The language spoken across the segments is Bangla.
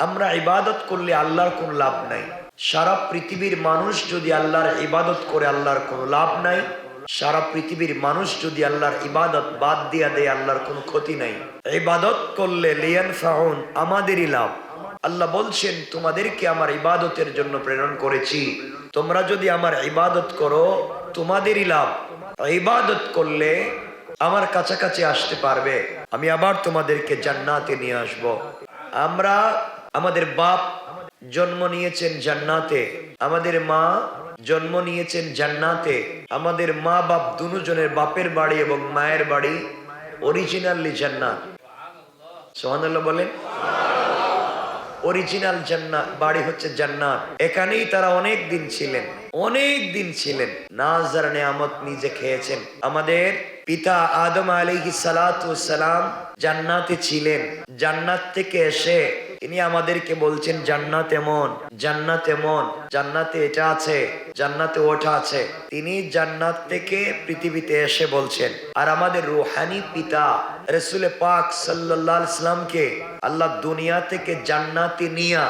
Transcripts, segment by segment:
আমরা ইবাদত করলে আল্লাহর কোনো লাভ নাই। সারা পৃথিবীর মানুষ যদি আল্লাহর ইবাদত করে, আল্লাহর কোনো লাভ নাই। সারা পৃথিবীর মানুষ যদি আল্লাহর ইবাদত বাদ দিয়া দেয়, আল্লাহর কোনো ক্ষতি নাই। ইবাদত করলে লিয়ান ফাউন আমাদেরই লাভ। আল্লাহ বলছেন, তোমাদেরকে আমার ইবাদতের জন্য প্রেরণ করেছি। তোমরা যদি আমার ইবাদত করো, তোমাদেরই লাভ। ইবাদত করলে আমার কাছাকাছি আসতে পারবে। আমি আবার তোমাদেরকে জান্নাতে নিয়ে আসব। আমরা আমাদের বাপ জন্ম নিয়েছেন জান্নাতে, আমাদের মা জন্ম নিয়েছেন জান্নাতে, আমাদের মা বাপ দুজনের বাপের বাড়ি এবং মায়ের বাড়ি অরিজিনালি জান্নাত। সোহানুল্লাহ বলেন? অরিজিনাল জান্নাত, বাড়ি হচ্ছে জান্নাত। এখানেই তারা অনেক দিন ছিলেন, অনেক দিন ছিলেন। নাজার নেয়ামত নিজে খেয়েছেন। আমাদের পিতা আদম সালাতু সালাম জান্নাতে ছিলেন। জান্নাত থেকে এসে তিনি আমাদেরকে বলছেন, জান্নাত এমন জান্নাত এমন, জান্নাতে এটা আছে, জান্নাতে ওটা আছে। তিনি জান্নাত থেকে পৃথিবীতে এসে বলছেন, আর আমাদের রুহানি পিতা রসুলে পাক সাল্লাহ ইসলামকে আল্লাহ দুনিয়া থেকে জান্নাতি নিয়া,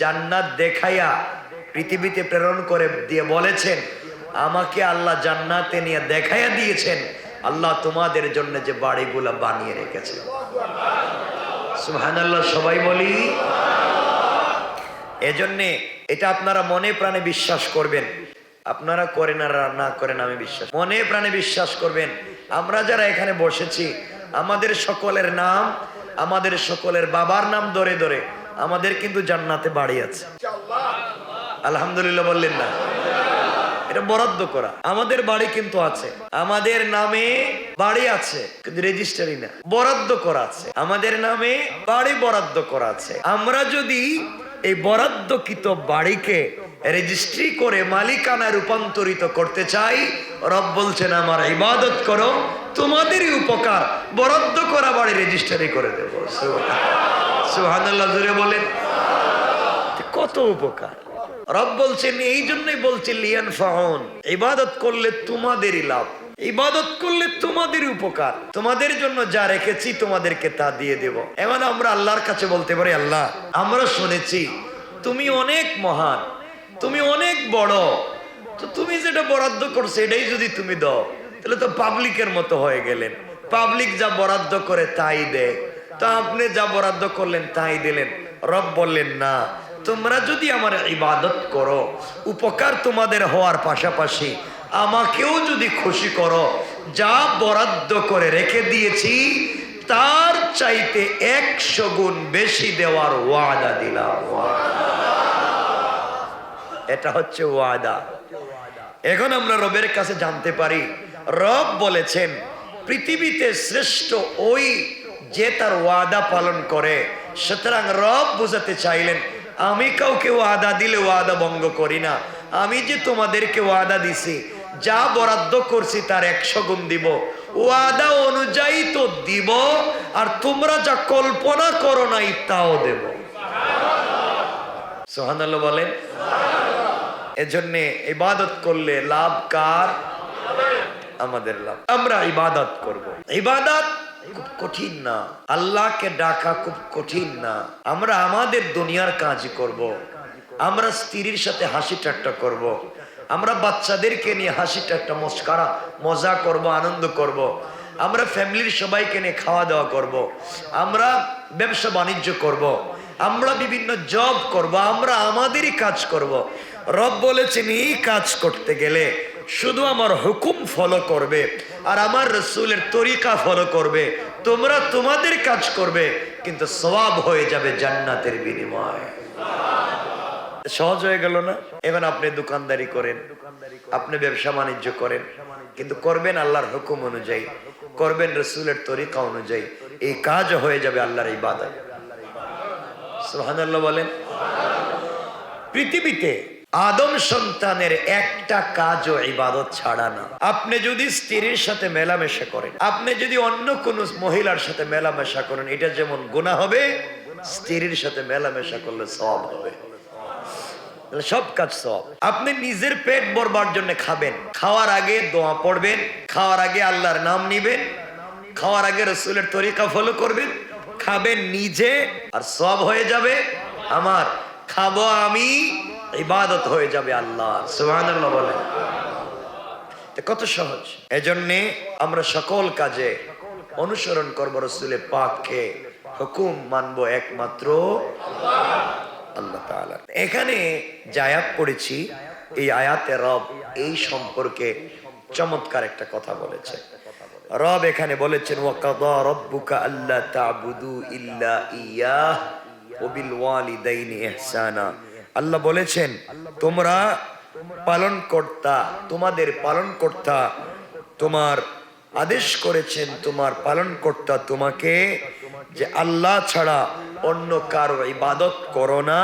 জান্নাত দেখাইয়া পৃথিবীতে প্রেরণ করে দিয়ে বলেছেন, আমাকে আল্লাহ জান্নাতে নিয়ে দেখাইয়া দিয়েছেন। আল্লাহ তোমাদের জন্য যে বাড়িগুলা বানিয়ে রেখেছে। সবাই বলি। এজন্যে এটা আপনারা মনে প্রাণে বিশ্বাস করবেন। আপনারা করেন আর না করেন আমি বিশ্বাস মনে প্রাণে বিশ্বাস করবেন। আমরা যারা এখানে বসেছি, আমাদের সকলের নাম, আমাদের সকলের বাবার নাম ধরে ধরে আমাদের কিন্তু জান্নাতে বাড়ি আছে। আলহামদুলিল্লাহ বললেন না। এটা বরাদ্দ করা। আমাদের বাড়ি কিন্তু আছে। আমাদের নামে বাড়ি আছে, কিন্তু রেজিস্টারি না। বরাদ্দ করা আছে। আমাদের নামে বাড়ি বরাদ্দ করা আছে। আমরা যদি এই বরাদ্দকৃত বাড়িকে রেজিস্ট্রি করে মালিকানা রূপান্তরিত করতে চাই, রব বলছেন, আমার ইবাদত করো, তোমাদেরই উপকার। বরাদ্দ করা বাড়ি রেজিস্টারি করে দেবো। সুহানাল্লাহ জুড়ে বলেন। কত উপকার? রব বলছেন, এই জন্যই বলছেন লিয়ান ফাহন, ইবাদত করলে তোমাদেরই লাভ। ইবাদত করলে তোমাদের উপকার। তোমাদের জন্য যা রেখেছি, তোমাদেরকে তা দিয়ে দেব। এমন আমরা আল্লাহর কাছে বলতে পারি, আল্লাহ, আমরা শুনেছি, তুমি অনেক মহান, তুমি অনেক বড়। তো তুমি যেটা বরাদ্দ করছ, এটাই যদি তুমি দাও, তাহলে তো পাবলিকের মতো হয়ে গেলেন। পাবলিক যা বরাদ্দ করে তাই দেয়। তা আপনি যা বরাদ্দ করলেন, তাই দিলেন। রব বললেন, না তোমরা যদি আমার ইবাদত করো, উপকার তোমাদের হওয়ার পাশাপাশি আমাকেও যদি খুশি করো, যা বরাদ্দ করে রেখে দিয়েছি, তার চাইতে একশো গুণ বেশি দেওয়ার ওয়াদা দিলাম। এটা হচ্ছে ওয়াদা। এখন আমরা রবের কাছে জানতে পারি, রব বলেছেন, পৃথিবীতে শ্রেষ্ঠ ওই যে তার ওয়াদা পালন করে, সুতরাং রব বুঝাতে চাইলেন আমি কাউকে ওয়াদা দিলে ওয়াদা ভঙ্গ করি না। আমি যে তোমাদেরকে ওয়াদা দিছি, যা বরাদ্দ করছি তার একশো গুণ দিব। ওয়াদা অনুযায়ী তো দিব, আর তোমরা যা কল্পনা করো নাই তাও দেব। সোহানাল্লাহ বলেন। এজন্যে ইবাদত করলে লাভ কার? আমাদের লাভ। আমরা ইবাদত করব। ইবাদত খুব কঠিন না আল্লাহকে ডাকা খুব কঠিন না আমরা আমাদের দুনিয়ার কাজ করব। আমরা স্ত্রীর সাথে হাসি ঠাট্টা করব। আমরা বাচ্চাদেরকে নিয়ে হাসি ঠাট্টা, মস্কারা, মজা করব, আনন্দ করব। আমরা ফ্যামিলির সবাইকে নিয়ে খাওয়া দাওয়া করব। আমরা ব্যবসা বাণিজ্য করব। আমরা বিভিন্ন জব করব। আমরা আমাদেরই কাজ করব। রব বলেছেন, এই কাজ করতে গেলে শুধু আমার হুকুম ফলো করবে, আর আমার রসুলের তরিকা ফলো করবে, তোমরা তোমাদের কাজ করবে, কিন্তু সবাব হয়ে যাবে জান্নাতের বিনিময়। সহজ হয়ে গেল না? এখন আপনি দোকানদারি করেন, আপনি ব্যবসা বাণিজ্য করেন, কিন্তু করবেন আল্লাহর হুকুম অনুযায়ী, করবেন রসুলের তরিকা অনুযায়ী, এই কাজ হয়ে যাবে আল্লাহর এই বাদা সোহানাল্লাহ বলেন। পৃথিবীতে আদম সন্তানের একটা কাজও ইবাদত ছাড়া না। আপনি যদি স্ত্রীর সাথে মেলামেশা করেন, আপনি যদি অন্য কোন মহিলার সাথে মেলামেশা করেন, এটা যেমন গুণা হবে, স্ত্রীর সাথে মেলামেশা করলে সব হবে। সব কাজ সব আপনি নিজের পেট ভরবার জন্য খাবেন, খাওয়ার আগে দোয়া পড়বেন, খাওয়ার আগে আল্লাহর নাম নিবেন, খাওয়ার আগে রসুলের তরিকা ফলো করবেন, খাবেন নিজে, আর সব হয়ে যাবে আমার। খাব আমি ইবাদত হয়ে যাবে আল্লাহ সুবহানাল্লাহ বলেন। কত সহজ। এজন্যে আমরা সকল কাজে অনুসরণ করব, রসুলের পাককে হুকুম মানবো একমাত্র আল্লাহ এখানে যে আয়াত পড়েছি, এই আয়াতে রব এই সম্পর্কে চমৎকার একটা কথা বলেছে। রব এখানে বলেছেন, ওয়াকাদা রব্বুকা আল্লাহ বলেছেন, তোমরা পালন কর্তা তোমাদের পালন কর্তা তোমার আদেশ করেছেন, তোমার পালন কর্তা তোমাকে যে আল্লাহ ছাড়া অন্য কারও ইবাদত করো না,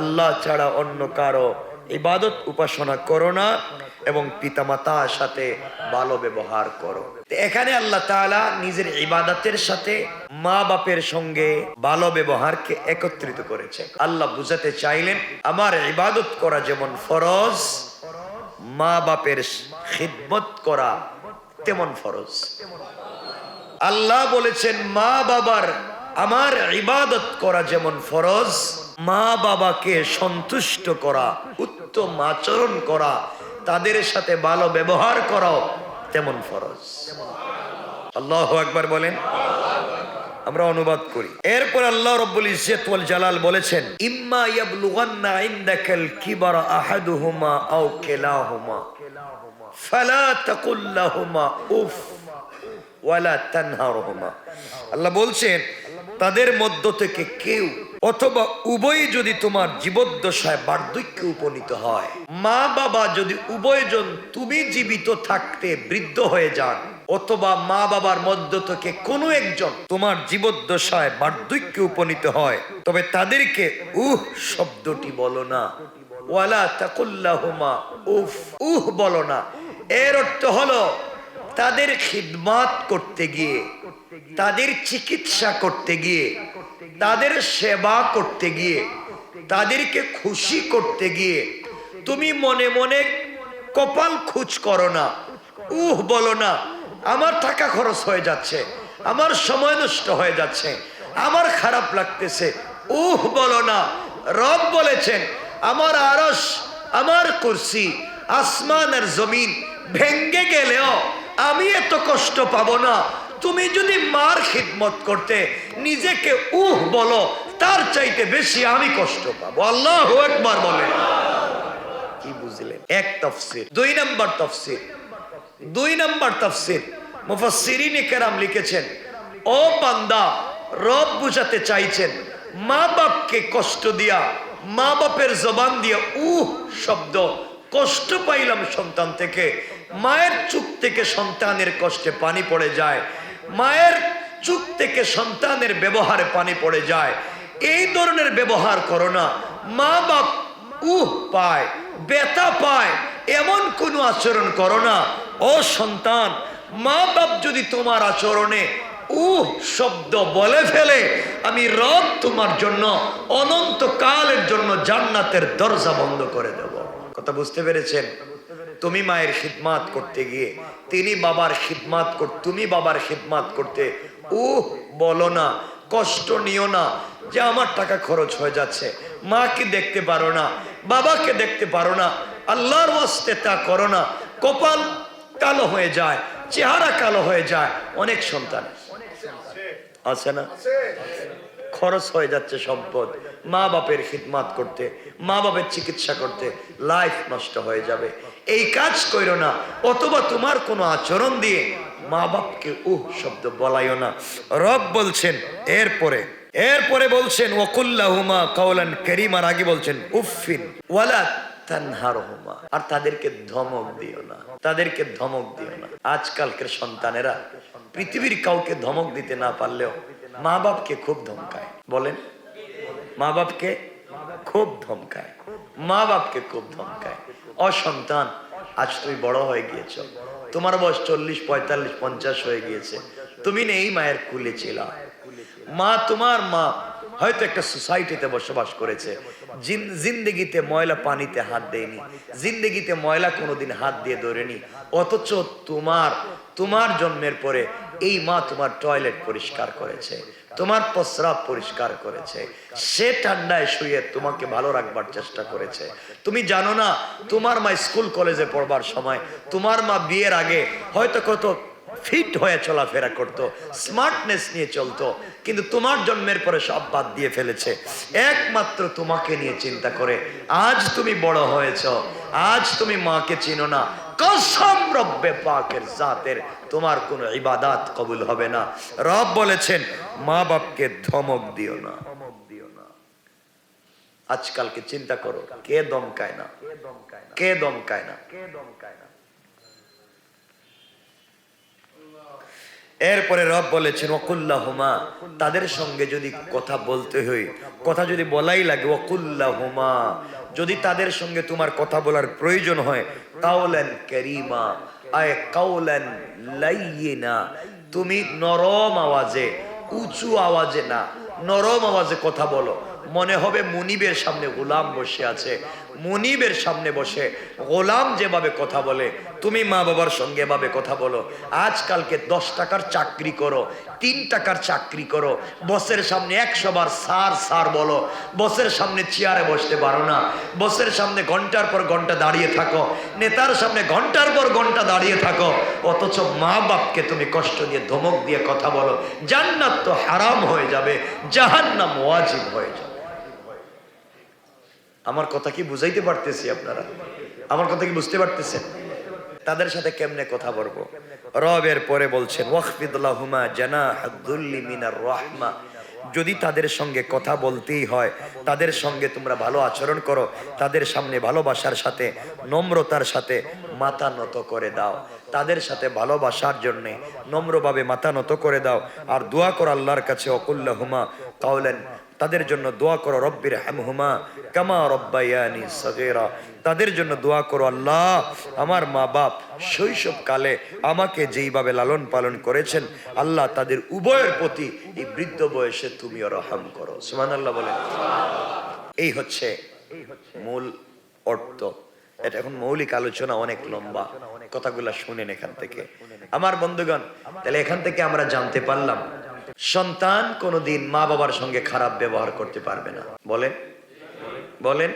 আল্লাহ ছাড়া অন্য কারও ইবাদত উপাসনা করো না এবং পিতামাতার সাথে ভালো ব্যবহার করো। এখানে আল্লাহ তাআলা নিজের ইবাদতের সাথে মা বাপের সঙ্গে ভালো ব্যবহারকে একত্রিত করেছে। আল্লাহ বুঝাতে চাইলেন, আমার ইবাদত করা যেমন ফরজ মা বাপের খিদমত করা তেমন ফরজ। আল্লাহ বলেছেন মা বাবার আমার ইবাদত করা যেমন ফরজ মা বাবাকে সন্তুষ্ট করা, উত্তম আচরণ করা তাদের সাথে ভালো ব্যবহার করাও তেমন ফরজ। আল্লাহ একবার বলেন। আমরা অনুবাদ করি। এরপর আল্লাহ রব্বুল ইজ্জত ওয়াল জালাল বলেছেন, ইম্মা ইয়াবলুগান্না ইনদাকাল কিবারা আহাদুহুমা আও কিলাহুমা। ফালা তাকুল লাহুমা উফ ওয়ালা তানহারহুমা। আল্লাহ বলছেন, তাদের মধ্য থেকে কেউ অথবা উভয় যদি তোমার জীবদ্দশায় বার্ধক্যে উপনীত হয়, মা বাবা যদি উভয়জন তুমি জীবিত থাকতে বৃদ্ধ হয়ে যান, অথবা মা বাবার মধ্য থেকে কোনো একজন তোমার জীবদ্দশায় বার্ধক্যে উপনীত হয়, তবে তাদেরকে উহ শব্দটি বলো না। ওয়ালা তাকুল্লাহুমা উফ, উহ বলো না। এর অর্থ হলো তাদের খিদমাত করতে গিয়ে, তাদের চিকিৎসা করতে গিয়ে, তাদের সেবা করতে গিয়ে, তাদেরকে খুশি করতে গিয়ে, তুমি মনে মনে কপাল খুঁজ করো না। উহ, বলো না, আমার টাকা খরচ হয়ে যাচ্ছে, আমার সময় নষ্ট হয়ে যাচ্ছে, আমার খারাপ লাগতেছে। উহ, বলো না, রব বলেছেন, আমার আরস আমার কুরসি, আসমান আর জমিন ভেঙ্গে গেলেও আমি এত কষ্ট পাব না। তুমি যদি মার খিদমত করতে নিজেকে উহ বলো, তার চাইতে বেশি আমি কষ্ট পাবো। আল্লাহ একবার বলেন। কি বুঝলেন? এক তফসির, দুই নাম্বার তফসির, দুই নাম্বার তফসির। মুফাসসিরিনে কেরাম লিখেছেন, ও বান্দা, রব বুঝাতে চাইছেন, মা বাপকে কষ্ট দিয়া, মা বাপের জবান দিয়া উহ শব্দ, কষ্ট পাইলাম সন্তান থেকে মায়ের চুপ থেকে সন্তানের কষ্টে পানি পড়ে যায়। মায়ের চুপ থেকে সন্তানের ব্যবহারে পানি পড়ে যায়। এই ধরনের ব্যবহার করো না। মা বাপ উহ পায় বেতা পায়, এমন কোনো আচরণ করো না। ও সন্তান, মা বাপ যদি তোমার আচরণে উহ শব্দ বলে ফেলে, আমি রব তোমার জন্য অনন্ত কালের জন্য জান্নাতের দরজা বন্ধ করে দেব। কথা বুঝতে পেরেছেন? তুমি মায়ের খিদমাত করতে গিয়ে, তিনি বাবার খিদমাত কর, তুমি বাবার খিদমাত করতে, উহ, বলো না, কষ্ট নিও না, যে আমার টাকা খরচ হয়ে যাচ্ছে, মাকে দেখতে পারো না, বাবাকে দেখতে পারো না, আল্লাহর ওয়াস্তে তা করো না, কপাল কালো হয়ে যায়, চেহারা কালো হয়ে যায়, অনেক সন্তান আছে না? খরচ হয়ে যাচ্ছে সম্পদ, মা বাপের খিদমাত করতে, মা বাপের চিকিৎসা করতে লাইফ নষ্ট হয়ে যাবে। এই কাজ করো না, অথবা তোমার কোনো আচরণ দিয়ে মা বাপকে উহ শব্দ বলাইও না। রব বলছেন, এরপরে এরপরে বলছেন, ওকুল্লাহুমা কাউলান করিমার আগে বলছেন উফিন ওয়ালা তানহারহুমা আর তাদেরকে ধমক দিও না, তাদেরকে ধমক দিও না। আজকালকের সন্তানেরা পৃথিবীর কাউকে ধমক দিতে না পারলেও মা বাপকে খুব ধমকায়। বলেন, মা বাপকে খুব ধমকায়, মা বাপকে খুব ধমকায়। অসন্তান। আজ তুমি বড় হয়ে গিয়েছ। তোমার বয়স চল্লিশ, পঁয়তাল্লিশ, পঞ্চাশ হয়ে গিয়েছে। তুমি নেই মায়ের কুলে ছিলা মা তোমার মা। হয়তো একটা সোসাইটিতে বসবাস করেছে। জিন- জিন্দেগিতে ময়লা পানিতে হাত দেয়নি। জিন্দেগিতে ময়লা কোনোদিন হাত দিয়ে ধরেনি। অথচ তোমার তোমার জন্মের পরে এই মা তোমার টয়লেট পরিষ্কার করেছে। তোমার প্রস্রাব পরিষ্কার করেছে। সে ঠান্ডায় শুয়ে তোমাকে ভালো রাখবার চেষ্টা করেছে। তুমি জানো না, তোমার মা স্কুল কলেজে পড়বার সময় তোমার মা বিয়ের আগে হয়তো কত ফিট হয়ে চলাফেরা করত, স্মার্টনেস নিয়ে চলতো, কিন্তু তোমার জন্মের পরে সব বাদ দিয়ে ফেলেছে। একমাত্র তোমাকে নিয়ে চিন্তা করে, আজ তুমি বড় হয়েছ, আজ তুমি মাকে চিনো না কসম রব্বে পাকের জাতের, তোমার কোনো ইবাদাত কবুল হবে না। রব বলেছেন, মা বাপকে ধমক দিও না। আজকালকে চিন্তা করো, কে দমকায় না? কে দমকায় না? কে দমকায় না এরপরে রব বলেছেন ওকুল্লাহুমা তাদের সঙ্গে যদি কথা বলতে হয় কথা যদি বলাই লাগে ওকুল্লাহুমা যদি তাদের সঙ্গে তোমার কথা বলার প্রয়োজন হয় কাউলেন করিমা আয় কাউলেন লাইয়িনা, তুমি নরম আওয়াজে, উঁচু আওয়াজে না, নরম আওয়াজে কথা বলো। মনে হবে মুনিবের সামনে গোলাম বসে আছে। মুনিবের সামনে বসে গোলাম যেভাবে কথা বলে, তুমি মা বাবার সঙ্গে এভাবে কথা বলো, আজকালকে দশ টাকার চাকরি করো, তিন টাকার চাকরি করো, বসের সামনে একশো বার সার সার বলো, বসের সামনে চেয়ারে বসতে পারো না, বসের সামনে ঘণ্টার পর ঘণ্টা দাঁড়িয়ে থাকো, নেতার সামনে ঘণ্টার পর ঘণ্টা দাঁড়িয়ে থাকো, অথচ মা বাপকে তুমি কষ্ট দিয়ে ধমক দিয়ে কথা বলো, জান্নাত তো হারাম হয়ে যাবে, জাহান্নাম ওয়াজিব হয়ে যাবে। আমার কথা কি বুঝাইতে পারতেছি আপনারা? আমার কথা কি বুঝতে পারতেছেন? তাদের সাথে কেমনে কথা বলব? রবের পরে বলছেন ওয়াকফিদুল্লাহুমা জানা হাদুল্লি মিনার রহমা। যদি তাদের সঙ্গে কথা বলতেই হয়, তাদের সঙ্গে তোমরা ভালো আচরণ করো, তাদের সামনে ভালোবাসার সাথে, নম্রতার সাথে মাথা নত করে দাও। তাদের সাথে ভালোবাসার জন্যে নম্রভাবে মাথা নত করে দাও। আর দোয়া করো আল্লাহর কাছে অকুল্লাহুমা কাউলেন তাদের জন্য দোয়া করো রব্বির হেমহুমা, কামা রব্বাইয়ানি সগেরা। তাদের জন্য দোয়া করো, আল্লাহ, আমার মা বাপ শৈশবকালে আমাকে যেইভাবে লালন পালন করেছেন, আল্লাহ তাদের উভয়ের প্রতি এই বৃদ্ধ বয়সে তুমিও রহম করো। সুমান আল্লাহ বলেন। এই হচ্ছে মূল অর্থ। এটা এখন মৌলিক আলোচনা অনেক লম্বা। কথাগুলা শুনেন এখান থেকে। আমার বন্ধুগণ, তাহলে এখান থেকে আমরা জানতে পারলাম সন্তান কোনোদিন মা বাবার সঙ্গে খারাপ ব্যবহার করতে পারবে না। বলেন? বলেন?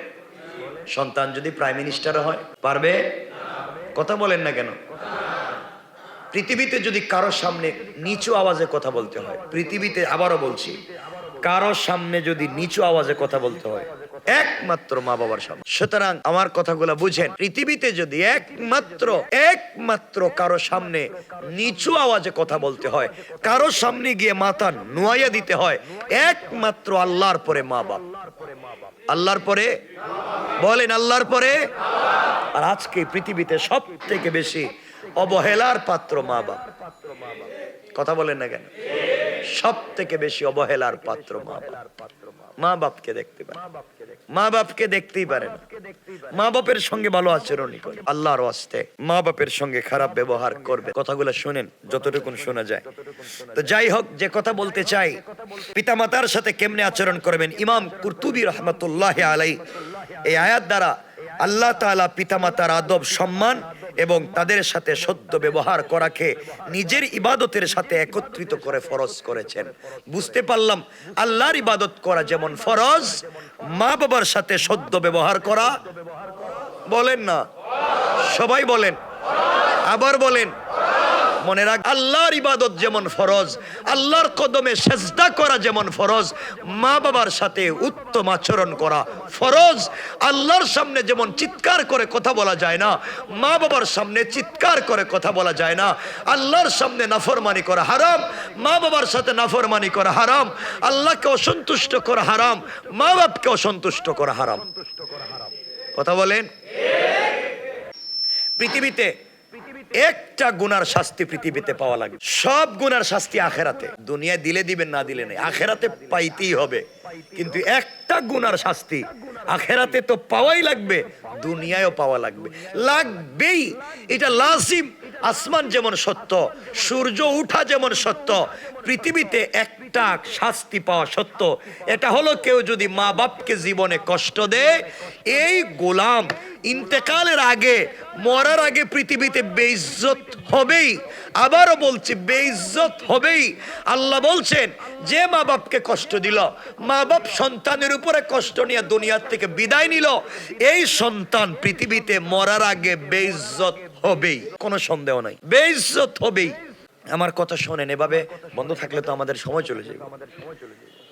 সন্তান যদি প্রাইম মিনিস্টার হয়, পারবে? কথা বলেন না কেন? পৃথিবীতে যদি কারোর সামনে নিচু আওয়াজে কথা বলতে হয়, পৃথিবীতে আবারও বলছি কারোর সামনে যদি নিচু আওয়াজে কথা বলতে হয় একমাত্র মা বাবার সামনে। সুতরাং আমার কথাগুলো বুঝেন। পৃথিবীতে যদি একমাত্র একমাত্র কারও সামনে নিচু আওয়াজে কথা বলতে হয়, কারও সামনে গিয়ে মাথা নোয়াইয়া দিতে হয়, একমাত্র আল্লাহর পরে মা বাপ আল্লাহর পরে? বলেন আল্লাহর পরে? আর আজকে পৃথিবীতে সব থেকে বেশি অবহেলার পাত্র মা বাপ কথা বলেন না কেন? সব থেকে বেশি অবহেলার পাত্র মা বাপ মা বাপকে দেখতে পারে মা বাপকে দেখতেই পারে না মা বাপের সঙ্গে ভালো আচরণই করে। আল্লাহর আস্তে মা বাপের সঙ্গে খারাপ ব্যবহার করবে। কথাগুলো শুনেন, যতটুকুন শোনা যায়। তো যাই হোক, যে কথা বলতে চাই পিতা মাতার সাথে কেমনে আচরণ করবেন? ইমাম কুর্তুবি রহমতুল্লাহ আলাই এই আয়াত দ্বারা আল্লাহ তাআলা পিতামাতার আদব সম্মান এবং তাদের সাথে সদ্য ব্যবহার করাকে নিজের ইবাদতের সাথে একত্রিত করে ফরজ করেছেন। বুঝতে পারলাম, আল্লাহর ইবাদত করা যেমন ফরজ, মা বাবার সাথে সদ্য ব্যবহার করা, বলেন না? সবাই বলেন, আবার বলেন মনে রাখ, আল্লাহর ইবাদত যেমন ফরজ, আল্লাহর কদমে সেজদা করা যেমন ফরজ, মা বাবার সাথে উত্তম আচরণ করা ফরজ। আল্লাহর সামনে যেমন চিৎকার করে কথা বলা যায় না, মা বাবার সামনে চিৎকার করে কথা বলা যায় না। আল্লাহর সামনে নাফরমানি করা হারাম, মা বাবার সাথে নাফরমানি করা হারাম, আল্লাহকে অসন্তুষ্ট করা হারাম, মা বাপকে অসন্তুষ্ট করা হারাম। কথা বলেন? পৃথিবীতে একটা গুনার শাস্তি পৃথিবীতে পাওয়া লাগে সব গুনার শাস্তি আখেরাতে। দুনিয়ায় দিলে দিবেন না দিলে নেই। আখেরাতে পাইতেই হবে। কিন্তু একটা গুনার শাস্তি আখেরাতে তো পাওয়াই লাগবে, দুনিয়ায়ও পাওয়া লাগবে। লাগবেই। এটা লাসিম আসমান যেমন সত্য, সূর্য উঠা যেমন সত্য, পৃথিবীতে একটা শাস্তি পাওয়া সত্য। এটা হলো কেউ যদি মা বাপকে জীবনে কষ্ট দেয়, এই গোলাম ইন্তেকালের আগে, মরার আগে পৃথিবীতে বেইজ্জত হবেই। আবারও বলছি, বেইজ্জত হবেই। আল্লাহ বলছেন, যে মা বাপকে কষ্ট দিল, মা বাপ সন্তানের উপরে কষ্ট নিয়ে দুনিয়ার থেকে বিদায় নিল, এই সন্তান পৃথিবীতে মরার আগে বেইজ্জত হবেই। কোনো সন্দেহ নাই। বেইজ্জত হবেই। আমার কথা শোনেন, এভাবে বন্ধ থাকলে তো আমাদের সময় চলে যাবে।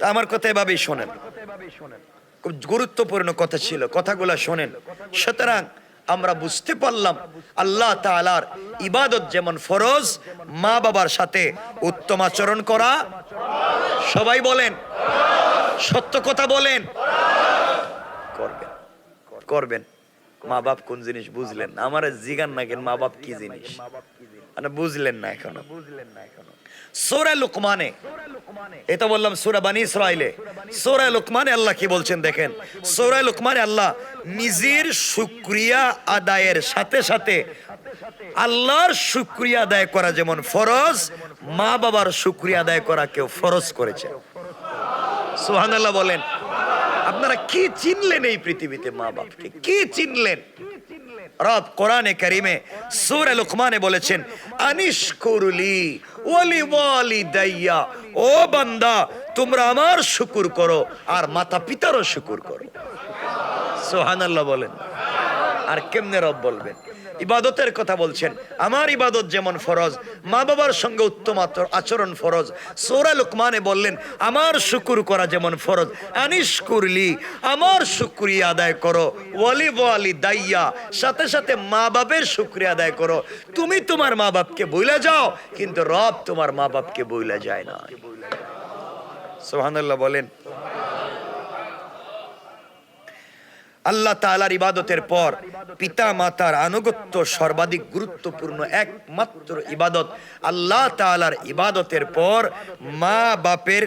আমার কথা এভাবেই শোনেন। খুব গুরুত্বপূর্ণ কথা ছিল, কথাগুলো শোনেন। সুতরাং আমরা বুঝতে পারলাম, আল্লাহ তাআলার ইবাদত যেমন ফরজ মা বাবার সাথে উত্তম আচরণ করা। সবাই বলেন, সত্য কথা বলেন। করবেন করবেন। মা বাপ কোন জিনিস বুঝলেন আমার জিগান না কেন মা বাপ কি জিনিস? মানে বুঝলেন না এখনও বুঝলেন না এখনও। সোরা লুকমানে। এটা বললাম সুরা বানি ইসরাইলে সোরা লুকমানে আল্লাহ কি বলছেন দেখেন? সোরা লুকমানে আল্লাহ নিজের শুক্রিয়া আদায়ের সাথে সাথে আল্লাহর শুক্রিয়া আদায় করা যেমন ফরজ মা বাবার শুক্রিয়া আদায় করা কেউ ফরজ করেছে। সুহানাল্লাহ বলেন। আপনারা কি চিনলেন এই পৃথিবীতে মা বাপকে কি চিনলেন? রব কোরআনে কারিমে সূরা লুকমানে বলেছেন আনিশ কুরুলি ওয়ালি ওয়ালি দাইয়া ও বান্দা, তোমরা আমার শুকুর করো আর মাতা পিতারও শুকুর করো। সোহানাল্লাহ বলেন। আর কেমনে রব বলবেন? ইবাদতের কথা বলছেন। আমার ইবাদত যেমন ফরজ, মা বাবার সঙ্গে উত্তম আচরণ ফরজ। সৌরা লুকমানে বললেন, আমার শুকুর করা যেমন ফরজ, আনিস করলি, আমার শুক্রিয়া আদায় করো। ওয়ালি ওয়ালি দাইয়া, সাথে সাথে মা বাপের শুক্রিয়া আদায় করো। তুমি তোমার মা বাপকে বইলা যাও, কিন্তু রব তোমার মা বাপকে বইলা যায় না। সোহানুল্লাহ বলেন আল্লাহ তালার ইবাদতের পর পিতা মাতার আনুগত্য সর্বাধিক গুরুত্বপূর্ণ একমাত্র ইবাদত আল্লাহ তালার ইবাদতের পর মা বাপের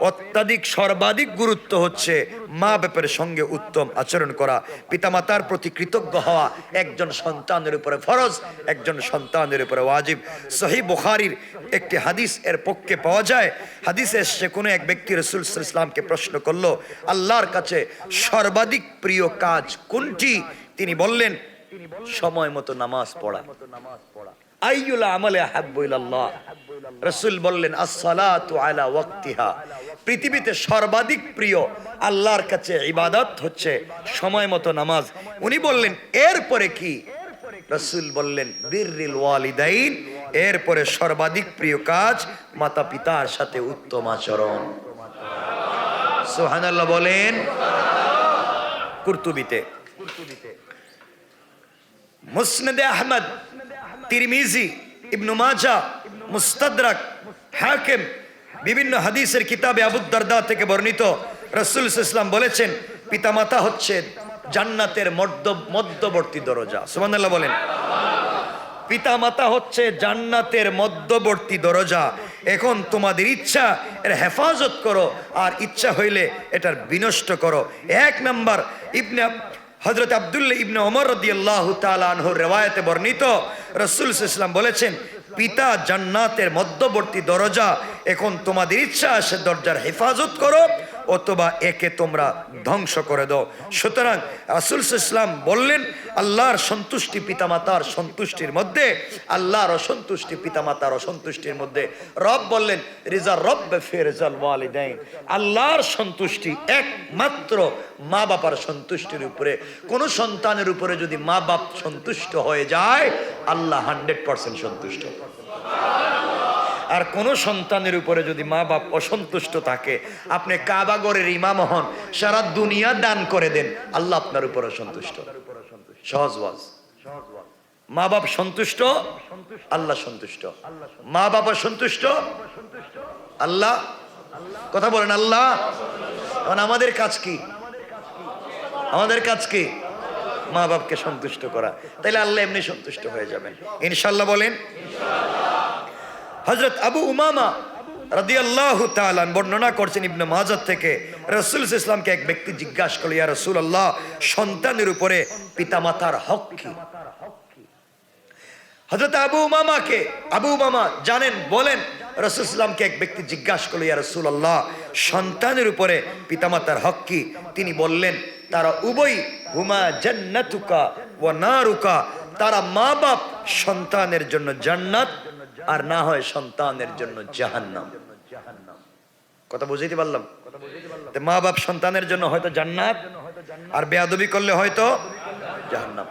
অত্যাধিক সর্বাধিক গুরুত্ব হচ্ছে মা বাপের সঙ্গে উত্তম আচরণ করা, পিতামাতার প্রতি কৃতজ্ঞ হওয়া, একজন সন্তানের উপরে ফরজ, একজন সন্তানের উপরে ওয়াজিব। সহি বুখারির একটি হাদিস এর পক্ষে পাওয়া যায়। হাদিসে এসছে, কোনো এক ব্যক্তি রসুল ইসলামকে প্রশ্ন করল, আল্লাহর কাছে সর্বাধিক প্রিয় কাজ কোনটি? তিনি বললেন, সময় মতো নামাজ পড়া নামাজ পড়া। আইয়ুল আমলে হাব্বু ইলাল্লাহ। রাসূল বললেন as-সালাতু আলা ওয়াক্তিহা। পৃথিবীতে সর্বাধিক প্রিয় আল্লাহর কাছে ইবাদত হচ্ছে সময় মতো নামাজ। উনি বললেন, এরপরে কি? রাসূল বললেন, বিররিল ওয়ালিদাইন, এরপরে সর্বাধিক প্রিয় কাজ মাতা পিতার সাথে উত্তম আচরণ। সুবহানাল্লাহ বলেন কুরতুবিতে। মুসনদে আহমদ তিরমিজি, ইবনু মাজা, মুস্তাদরাক, হাকিম, বিভিন্ন হাদিসের কিতাবে আবু দারদা থেকে বর্ণিত রসুল ইসলাম বলেছেন, পিতামাতা হচ্ছে জান্নাতের মধ্য, মধ্যবর্তী দরজা। সুবহানাল্লাহ বলেন। পিতামাতা হচ্ছে জান্নাতের মধ্যবর্তী দরজা। এখন তোমাদের ইচ্ছা, এর হেফাজত করো, আর ইচ্ছা হইলে এটার বিনষ্ট করো। এক নাম্বার, ইবনে হজরত আবদুল্লাহ ইবনে অমর রদিয়াল্লাহ তাআলা আনহুর রেওয়ায়েতে বর্ণিত রসুল ইসলাম বলেছেন, পিতা জান্নাতের মধ্যবর্তী দরজা, এখন তোমাদের ইচ্ছা আসে দরজার হেফাজত করো অথবা একে তোমরা ধ্বংস করে দাও। সুতরাং রাসুল ইসলাম বললেন, আল্লাহর সন্তুষ্টি পিতামাতার সন্তুষ্টির মধ্যে, আল্লাহর অসন্তুষ্টি পিতামাতার অসন্তুষ্টির মধ্যে। রব বললেন, রিজা রব ফেরজাল আল্লাহর সন্তুষ্টি একমাত্র মা বাবার সন্তুষ্টির উপরে। কোন সন্তানের উপরে যদি মা বাপ সন্তুষ্ট হয়ে যায়, আল্লাহ হান্ড্রেড পার্সেন্ট সন্তুষ্ট। আর কোন সন্তানের উপরে যদি মা বাপ অসন্তুষ্ট থাকে, আপনি কাবাগরের ইমাম হন, সারা দুনিয়া দান করে দেন, আল্লাহ আপনার উপর অসন্তুষ্ট সহজ ওয়াজ। মা বাপ সন্তুষ্ট, আল্লাহ সন্তুষ্ট। মা বাবা সন্তুষ্ট, আল্লাহ। কথা বলেন, আল্লাহ। এখন আমাদের কাজ কি? আমাদের কাজ কি? মা বাপকে সন্তুষ্ট করা। তাইলে আল্লাহ এমনি সন্তুষ্ট হয়ে যাবেন। ইনশাল্লাহ বলেন হজরত আবু উমামা রাদিয়াল্লাহু তাআলা বর্ণনা করছেন ইবনে মাজাহ থেকে, রাসূল ইসলামকে এক ব্যক্তি জিজ্ঞাসা করল, ইয়া রাসূলুল্লাহ, সন্তানের উপরে পিতামাতার হক কি? হজরত আবু উমামাকে আবু উমামা জানেন, বলেন, রাসূল ইসলামকে এক ব্যক্তি জিজ্ঞাসা করল, ইয়া রাসূলুল্লাহ, সন্তানের উপরে পিতামাতার হক কি? তিনি বললেন, তারা উভয়, হুমা জান্নাতুকা ওয়া নারুকা, তারা মা বাপ সন্তানের জন্য জান্নাত আর না হয় সন্তানের জন্য জাহান্নাম। কথা বুঝাইতে পারলাম? মা বাপ সন্তানের জন্য হয়তো জান্নাত, আর বেয়াদবি করলে হয়তো জাহান্নাম।